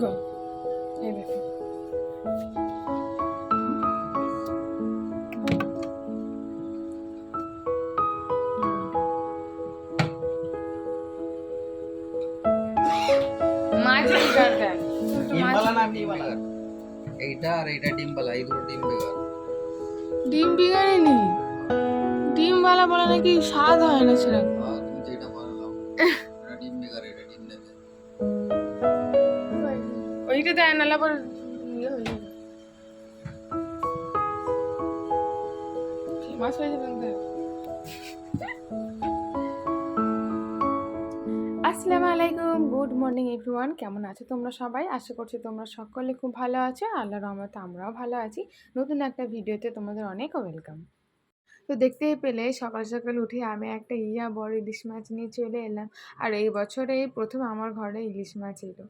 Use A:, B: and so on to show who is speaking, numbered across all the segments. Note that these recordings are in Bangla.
A: গো এই দেখো
B: এইটা আর এইটা ডিমবালা এই দুটো ডিম বেগার
A: ডিম বিগাড়েনি ডিমওয়ালা বলে নাকি স্বাদ হয় না সেরকম। ওইটা দেয় আবার ইয়ে হয়ে যাবে। আসসালামু আলাইকুম, গুড মর্নিং এভরিওয়ান, কেমন আছো তোমরা সবাই? আশা করছি তোমরা সকলে খুব ভালো আছো আল্লাহ রহমতে আমরাও ভালো আছি। নতুন একটা ভিডিওতে তোমাদের অনেক ওয়েলকাম। তো দেখতেই পেলে সকাল সকাল উঠে আমি একটা ইয়া বড় ইলিশ মাছ নিয়ে চলে এলাম। আর এই বছরে প্রথম আমার ঘরে ইলিশ মাছ এলো।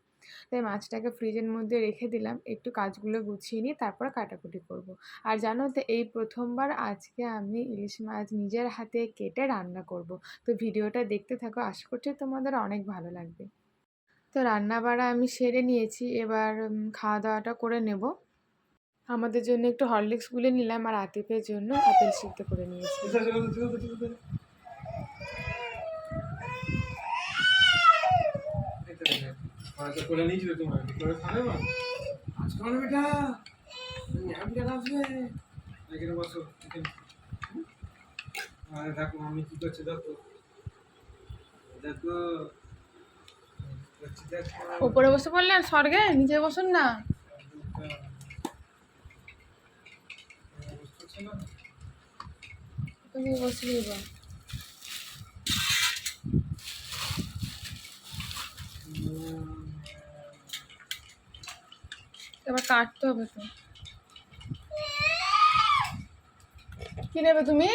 A: তাই মাছটাকে ফ্রিজের মধ্যে রেখে দিলাম একটু কাজগুলো গুছিয়ে নিয়ে তারপর কাটাকুটি করব। আর জানো তো, এই প্রথমবার আজকে আমি ইলিশ মাছ নিজের হাতে কেটে রান্না করব। তো ভিডিওটা দেখতে থাকো, আশা করছি তোমাদের অনেক ভালো লাগবে তো রান্না বাড়া আমি সেরে নিয়েছি, এবার খাওয়া দাওয়াটা করে নেব আমাদের জন্য একটু হরলিক্স গুলে নিলাম আর আতিফের জন্য আপেল সিদ্ধ করে নিয়েছি
C: আচ্ছা করে নিয়েছিল তোমার। করে খাবে মা? আজ খাবে বেটা। আমি কেন আসবে? এখানে বসো? এখানে। আরে দেখো আমি কি করছি দেখো। দেখো।
A: উপরে বসে পড়লেন স্বর্গে? নিচে বসুন না? তুমি বসলেই বা। এবার কাটতে হবে তো। কি নেবে তুমি?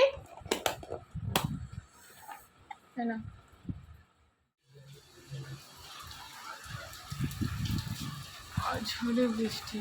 A: না ঝড়ে বৃষ্টি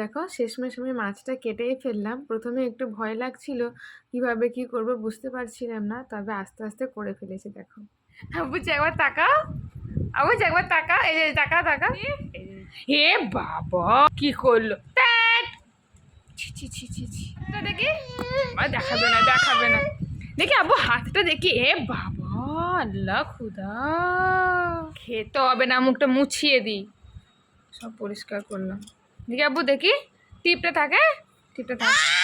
A: দেখো শেষমেশ আমি মাছটা কেটেই ফেললাম। প্রথমে একটু ভয় লাগছিল কীভাবে কি করব বুঝতে পারছিলাম না তবে আস্তে আস্তে করে ফেলেছি দেখো। বুঝছি একবার তাকাও। বুঝছি একবার তাকা এই যে তাকা তাকা হে বাবা কি করল! ছি ছি ছি ছি ছি। দেখি। দেখাবে না দেখাবে না। দেখি আবু হাতটা দেখি। এ বাবা আল্লাহ খুদা। খেতে হবে না মুখটা মুছিয়ে দিই। সব পরিষ্কার করলাম। দেখি আব্বু দেখি টিপটা থাকে টিপটা থাকে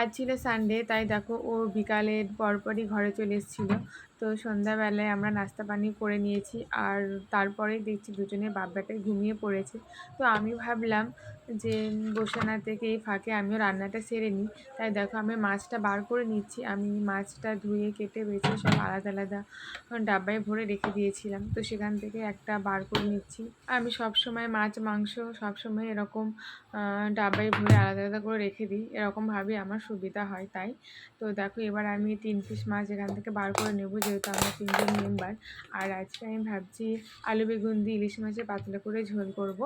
A: আজ ছিল সানডে তাই দেখো ও বিকালের পরপরই ঘরে চলে এসেছিল। তো সন্ধ্যাবেলায় আমরা নাস্তা পানি করে নিয়েছি আর তারপরে দেখছি দুজনে বাব্বাটা ঘুমিয়ে পড়েছে। তো আমি ভাবলাম যে বসে না থেকে এই ফাঁকে আমিও রান্নাটা সেরে নিই। তাই দেখো আমি মাছটা বার করে নিচ্ছি। আমি মাছটা ধুয়ে, কেটে বেছে সব আলাদা আলাদা ডাব্বায় ভরে রেখে দিয়েছিলাম। তো সেখান থেকে একটা বার করে নিচ্ছি। আমি সব সময় মাছ, মাংস সব সময় এরকম ডাব্বায় ভরে আলাদা আলাদা করে রেখে দিই। এরকমভাবে আমার সুবিধা হয় তাই। তো দেখো এবার আমি তিন পিস মাছ এখান থেকে বার করে নেব, যেহেতু আমরা তিনজন মেম্বার আর আজকে আমি ভাবছি আলু, বেগুন দিয়ে ইলিশ মাছের পাতলা করে ঝোল করব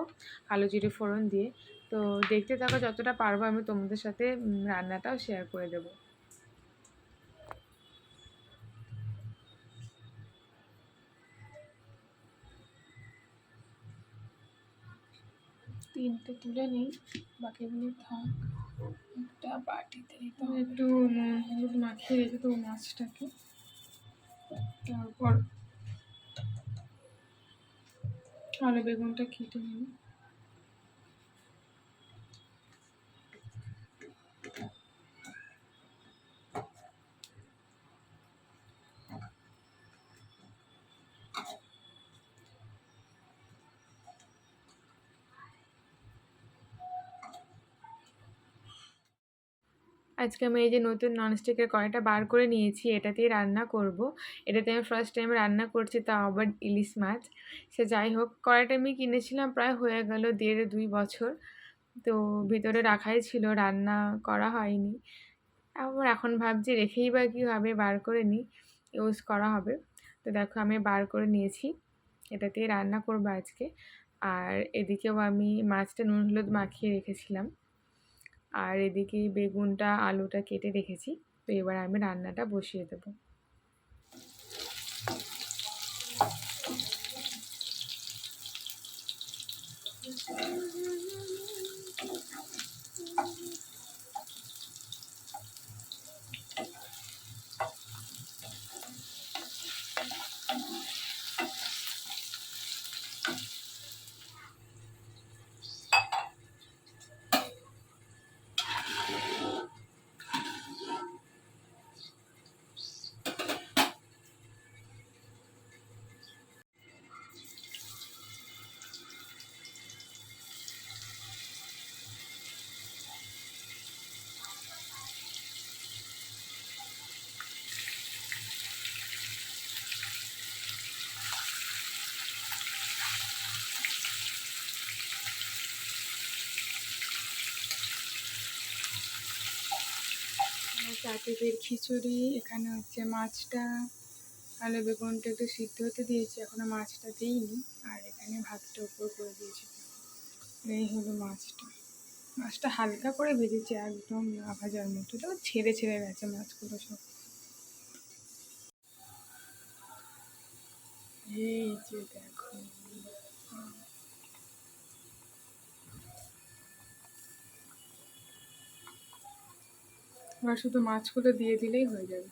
A: কালো জিরে, ফোড়ন দিয়ে। তো দেখতে থাকো যতটা পারব আমি তোমাদের সাথে রান্নাটাও শেয়ার করে দেবো। তিনটে তুলে নিই, বাকিগুলো থাক। একটা বাটিতে তো একটু নুন হলুদ মাখিয়ে রেখে দেবো মাছটাকে। তারপর আলু, বেগুনটা কেটে নিই আজকে আমি এই যে নতুন ননস্টিকের কড়াইটা বার করে নিয়েছি এটাতেই রান্না করব। এটাতে আমি ফার্স্ট টাইম রান্না করছি তা আবার ইলিশ মাছ। সে যাই হোক, কড়াইটা আমি কিনেছিলাম প্রায় হয়ে গেল দেড় দুই বছর। তো ভিতরে রাখাই ছিল, রান্না করা হয়নি। আবার এখন ভাবছি রেখেই বা কী হবে বার করে নিই ইউজ করা হবে। তো দেখো আমি বার করে নিয়েছি এটাতেই রান্না করব আজকে। আর এদিকেও আমি মাছটা নুন হলুদ মাখিয়ে রেখেছিলাম। আর এদিকে বেগুনটা আলুটা কেটে রেখেছি। তো এবার আমি রান্নাটা বসিয়ে দেবো। চাটুদের খিচুড়ি, এখানে হচ্ছে মাছটা, আলু বেগুনটা একটু সিদ্ধ হতে দিয়েছি, এখনও মাছটা দিইনি, আর এখানে ভাতটা উপর করে দিয়েছি। এই হলো মাছটা। মাছটা হালকা করে ভেজেছি, একদম না ভাজার মতো। তো ছেড়ে ছেড়ে গেছে মাছগুলো সব। এই যে দেখো। এবার শুধু মাছগুলো দিয়ে দিলেই হয়ে যাবে।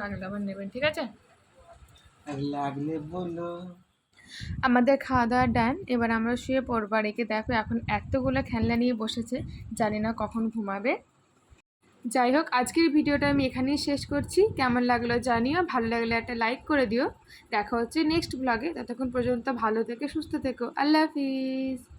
A: লাগলে আবার নেবেন ঠিক আছে?
B: লাগলে বলো।
A: আমাদের খাওয়া দাওয়া ডান এবার আমরা শুয়ে পড়ব। আর একে দেখো এখন এতগুলো খেলনা নিয়ে বসেছে জানি না কখন ঘুমাবে। যাই হোক, আজকের ভিডিওটা আমি এখানেই শেষ করছি। কেমন লাগল জানিও, ভালো লাগলে একটা লাইক করে দিও। দেখা হচ্ছে নেক্সট ব্লগে। ততক্ষণ পর্যন্ত ভালো থেকে, সুস্থ থেকো। আল্লাহ হাফিজ।